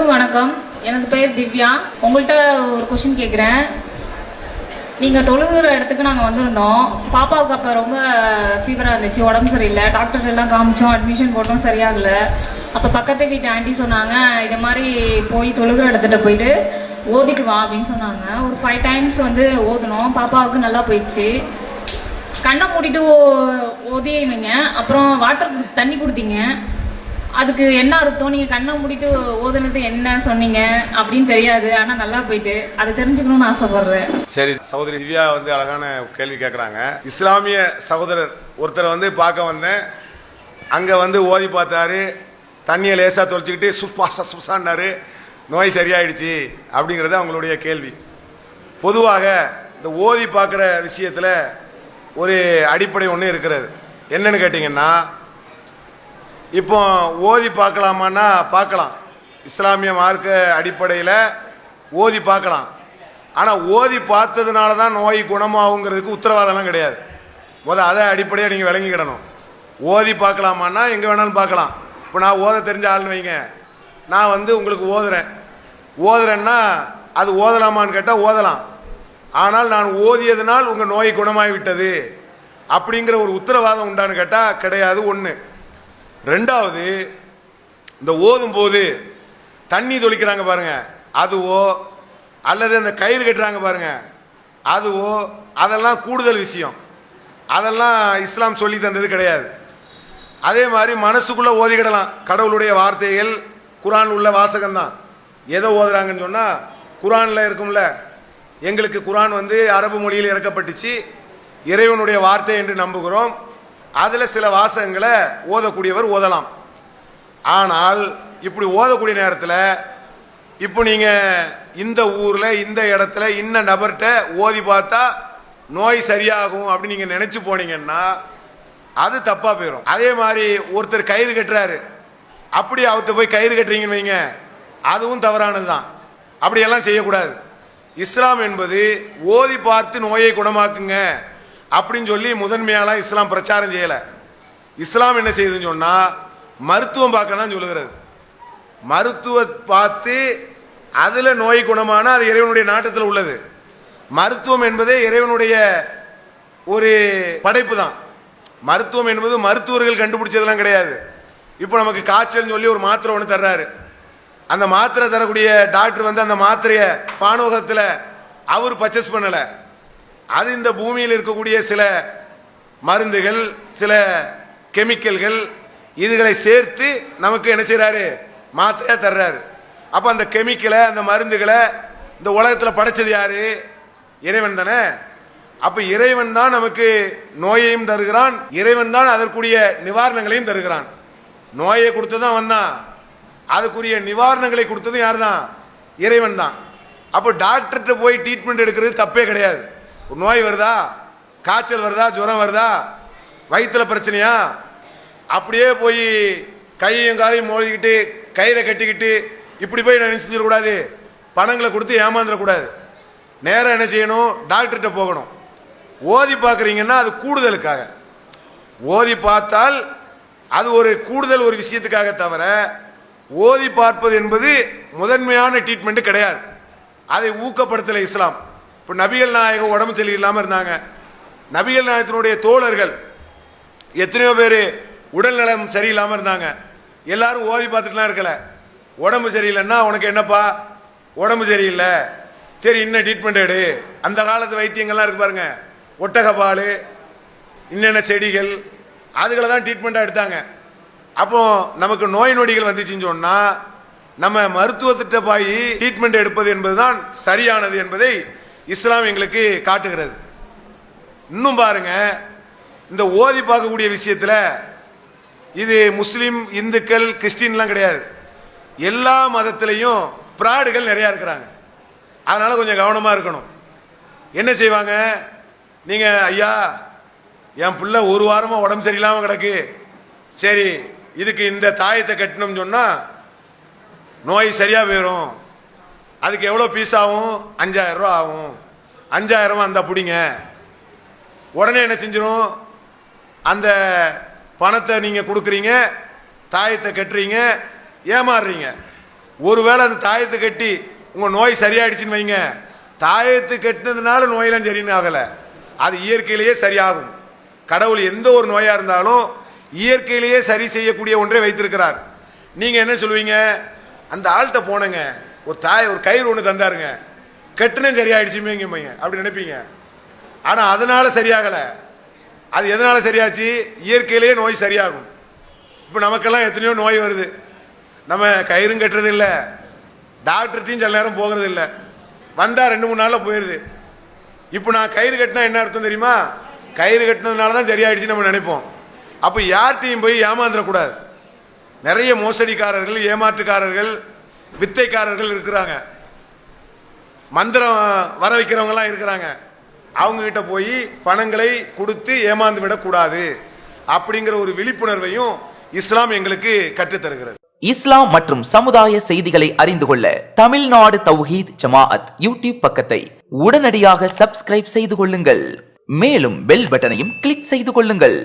அனைவருக்கும் வணக்கம். எனது பெயர் திவ்யா. உங்கள்கிட்ட ஒரு கொஷின் கேட்குறேன் நீங்கள் தொழுகிற இடத்துக்கு நாங்கள் வந்திருந்தோம். பாப்பாவுக்கு அப்போ ரொம்ப ஃபீவராக இருந்துச்சு உடம்பு சரியில்லை. டாக்டர் எல்லாம் காமிச்சோம் அட்மிஷன் போட்டோம் சரியாகல. அப்போ பக்கத்து வீட்டு ஆண்டி சொன்னாங்க இது மாதிரி போய் தொழுகிற இடத்துட்ட போயிட்டு ஓதிட்டு வா அப்படின்னு சொன்னாங்க. ஒரு ஃபைவ் டைம்ஸ் வந்து ஓதுனோம். பாப்பாவுக்கு நல்லா போயிடுச்சு. கண்ணை மூடிட்டு ஓ- ஓதினீங்க. அப்புறம் வாட்டர் தண்ணி கொடுத்தீங்க. அதுக்கு என்ன அர்த்தம்? நீங்கள் கண்ணை மூடிட்டு ஓதுனது என்ன சொன்னீங்க? அப்படின்னு தெரியாது. ஆனால் நல்லா போயிட்டு அதை தெரிஞ்சுக்கணும்னு ஆசைப்படுறேன். சரி சகோதரி திவ்யா வந்து அழகான கேள்வி கேட்குறாங்க இஸ்லாமிய சகோதரர் ஒருத்தரை வந்து பார்க்க வந்தேன். அங்கே வந்து ஓதி பார்த்தாரு. தண்ணியை லேசாக தொலைச்சிக்கிட்டு சுப்பா சுசான்னாரு நோய் சரியாயிடுச்சு அப்படிங்கிறது அவங்களுடைய கேள்வி. பொதுவாக இந்த ஓதி பார்க்குற விஷயத்தில் ஒரு அடிப்படை ஒன்று இருக்கிறது. என்னன்னு கேட்டிங்கன்னா இப்போ ஓதி பார்க்கலாமான்னா பார்க்கலாம். இஸ்லாமிய மார்க்க அடிப்படையில் ஓதி பார்க்கலாம். ஆனால் ஓதி பார்த்ததுனால தான் நோய் குணமாகுங்கிறதுக்கு உத்தரவாதம்லாம் கிடையாது. முதல் அதை அடிப்படையாக நீங்கள் விளங்கிக்கிடணும். ஓதி பார்க்கலாமான்னா எங்கே வேணாலும் பார்க்கலாம். இப்போ நான் ஓத தெரிஞ்ச ஆள்னு வைங்க. நான் வந்து உங்களுக்கு ஓதுறேன். ஓதுறேன்னா அது ஓதலாமான்னு கேட்டால் ஓதலாம். ஆனால் நான் ஓதியதனால் உங்கள் நோய் குணமாகிவிட்டது. அப்படிங்கிற ஒரு உத்தரவாதம் உண்டான்னு கேட்டால் கிடையாது ஒன்று ரெண்டாவது இந்த ஓதும் போது தண்ணி தொளிக்கிறாங்க பாருங்க. அதுவோ அல்லது அந்த கயிறு கட்டுறாங்க பாருங்க. அதுவோ அதெல்லாம் கூடுதல் விஷயம். அதெல்லாம் இஸ்லாம் சொல்லி தந்தது கிடையாது. அதே மாதிரி மனசுக்குள்ளே ஓதிக்கிடலாம். கடவுளுடைய வார்த்தைகள் குரான் உள்ள வாசகம்தான். எதை ஓதுறாங்கன்னு சொன்னால் குரானில் இருக்கும்ல. எங்களுக்கு குரான் வந்து அரபு மொழியில் இறக்கப்பட்டுச்சு. இறைவனுடைய வார்த்தை என்று நம்புகிறோம். அதில் சில வாசகங்களை ஓதக்கூடியவர் ஓதலாம். ஆனால் இப்படி ஓதக்கூடிய நேரத்தில் இப்போ நீங்கள் இந்த ஊரில் இந்த இடத்துல இன்ன நபர்கிட்ட ஓதி பார்த்தா நோய் சரியாகும் அப்படின்னு நீங்கள் நினச்சி போனீங்கன்னா அது தப்பாக போயிடும் அதே மாதிரி ஒருத்தர் கயிறு கட்டுறாரு. அப்படி அவர்கிட்ட போய் கயிறு கட்டுறீங்கன்னு வைங்க. அதுவும் தவறானது தான். அப்படியெல்லாம் செய்யக்கூடாது. இஸ்லாம் என்பது ஓதி பார்த்து நோயை குணமாக்குங்க. அப்படின்னு சொல்லி முதன்மையாலாம் இஸ்லாம் பிரச்சாரம் செய்யலை. இஸ்லாம் என்ன செய்யுதுன்னு சொன்னால் மருத்துவம் பார்க்க தான் சொல்லுகிறது. மருத்துவ பார்த்து அதில் நோய் குணமான அது இறைவனுடைய நாட்டத்தில் உள்ளது. மருத்துவம் என்பதே இறைவனுடைய ஒரு படைப்பு தான். மருத்துவம் என்பது மருத்துவர்கள் கண்டுபிடிச்சதெல்லாம் கிடையாது. இப்போ நமக்கு காய்ச்சல்னு சொல்லி ஒரு மாத்திரை ஒன்று தர்றாரு. அந்த மாத்திரை தரக்கூடிய டாக்டர் வந்து அந்த மாத்திரையை பானோகத்தில் அவர் பர்ச்சேஸ் பண்ணலை. அது இந்த பூமியில் இருக்கக்கூடிய சில மருந்துகள் சில கெமிக்கல்கள் இதுகளை சேர்த்து நமக்கு என்ன செய்கிறாரு மாத்திரையாக தர்றாரு. அப்போ அந்த கெமிக்கலை அந்த மருந்துகளை இந்த உலகத்தில் படைச்சது யாரு? இறைவன் தானே. அப்போ இறைவன் தான் நமக்கு நோயையும் தருகிறான் இறைவன் தான் அதற்குரிய நிவாரணங்களையும் தருகிறான். நோயை கொடுத்து தான் வந்தான். அதுக்குரிய நிவாரணங்களை கொடுத்ததும் யார் தான் இறைவன் தான். அப்போ டாக்டர்கிட்ட போய் ட்ரீட்மெண்ட் எடுக்கிறது தப்பே கிடையாது. நோய் வருதா? காய்ச்சல் வருதா? ஜுரம் வருதா? வயிற்றில் பிரச்சனையா? அப்படியே போய் கையையும் காலையும் மோதிக்கிட்டு கயிறை கட்டிக்கிட்டு இப்படி போய் நான் செஞ்சிடக்கூடாது பணங்களை கொடுத்து ஏமாந்துடக்கூடாது. நேராக என்ன செய்யணும்? டாக்டர்கிட்ட போகணும். ஓதி பார்க்குறீங்கன்னா அது கூடுதலுக்காக. ஓதி பார்த்தால் அது ஒரு கூடுதல் ஒரு விஷயத்துக்காக தவிர ஓதி பார்ப்பது என்பது முதன்மையான ட்ரீட்மெண்ட்டு கிடையாது. அதை ஊக்கப்படுத்தலை இஸ்லாம். இப்போ நபிகள் நாயகம் உடம்பு சரி இல்லாமல் இருந்தாங்க. நபிகள் நாயகத்தினுடைய தோழர்கள் எத்தனையோ பேர் உடல்நலம் சரியில்லாமல் இருந்தாங்க. எல்லாரும் ஓதி பார்த்துட்டுலாம் இருக்கல. உடம்பு சரியில்லைன்னா உனக்கு என்னப்பா? உடம்பு சரியில்லை. சரி இன்னும் ட்ரீட்மெண்ட் எடு. அந்த காலத்து வைத்தியங்கள்லாம் இருக்கு பாருங்க. ஒட்டகப்பால் இன்னென்ன செடிகள் அதுகளை தான் ட்ரீட்மெண்ட்டாக எடுத்தாங்க. அப்போ நமக்கு நோய் நொடிகள் வந்துச்சுன்னு சொன்னால் நம்ம மருத்துவத்திட்ட போய் ட்ரீட்மெண்ட் எடுப்பது என்பதுதான் சரியானது என்பதை இஸ்லாம் எங்களுக்கு காட்டுகிறது. இன்னும் பாருங்க இந்த ஓதி பார்க்கக்கூடிய விஷயத்தில் இது முஸ்லீம் இந்துக்கள் கிறிஸ்டின்லாம் கிடையாது. எல்லா மதத்திலையும் பிராடுகள் நிறையா இருக்கிறாங்க. அதனால் கொஞ்சம் கவனமாக இருக்கணும். என்ன செய்வாங்க? நீங்கள் ஐயா என் பிள்ளை ஒரு வாரமாக உடம்பு சரியில்லாமல் கிடக்கு. சரி இதுக்கு இந்த தாயத்தை கட்டணும்னு சொன்னால் நோய் சரியாக போயிடும் அதுக்கு எவ்வளோ பீஸ் ஆகும்? அஞ்சாயிரம் ரூபா ஆகும். அஞ்சாயிரமா அந்த பிடிங்க. உடனே என்ன செஞ்சிடும் அந்த பணத்தை நீங்கள் கொடுக்குறீங்க தாயத்தை கட்டுறீங்க ஏமாறுறீங்க. ஒருவேளை அந்த தாயத்தை கட்டி உங்கள் நோய் சரியாயிடுச்சுன்னு வைங்க. தாயத்து கட்டினதுனால நோயெல்லாம் சரின்னு ஆகலை. அது இயற்கையிலேயே சரியாகும். கடவுள் எந்த ஒரு நோயாக இருந்தாலும் இயற்கையிலேயே சரி செய்யக்கூடிய ஒன்றை வைத்திருக்கிறார். நீங்கள் என்ன சொல்லுவீங்க? அந்த ஆள்கிட்ட போனங்க. ஒரு தாய் ஒரு கயிறு ஒன்று தந்தாருங்க. கட்டுனே சரியாயிடுச்சுமேங்க மையன் அப்படி நினைப்பீங்க. ஆனால் அதனால சரியாகலை. அது எதனால சரியாச்சு? இயற்கையிலேயே நோய் சரியாகும். இப்போ நமக்கெல்லாம் எத்தனையோ நோய் வருது. நம்ம கயிறும் கட்டுறது இல்லை டாக்டர்கிட்டையும் சில நேரம் போகிறது இல்லை வந்தால் ரெண்டு மூணு நாளில் போயிடுது இப்போ நான் கயிறு கட்டினா என்ன அர்த்தம் தெரியுமா? கயிறு கட்டினதுனால தான் சரியாயிடுச்சு நம்ம நினைப்போம். அப்போ யார்கிட்டையும் போய் ஏமாந்துடக்கூடாது. நிறைய மோசடிக்காரர்கள் ஏமாற்றுக்காரர்கள் வித்தைக்காரர்கள் இருக்கிறாங்க. மந்திரம் வர வைக்கிறவங்கலாம் இருக்கிறாங்க. அவங்கக்கிட்ட போய் பணங்களை கொடுத்து ஏமாந்து விடக்கூடாது அப்படிங்கிற ஒரு விழிப்புணர்வையும் இஸ்லாம் எங்களுக்கு கற்றுத்தருகிறது. இஸ்லாம் மற்றும் சமுதாய செய்திகளை அறிந்து கொள்ள தமிழ்நாடு தௌஹீத் ஜமாஅத் யூடியூப் பக்கத்தை உடனடியாக சப்ஸ்கிரைப் செய்து கொள்ளுங்கள். மேலும் பெல் பட்டனையும் கிளிக் செய்து கொள்ளுங்கள்.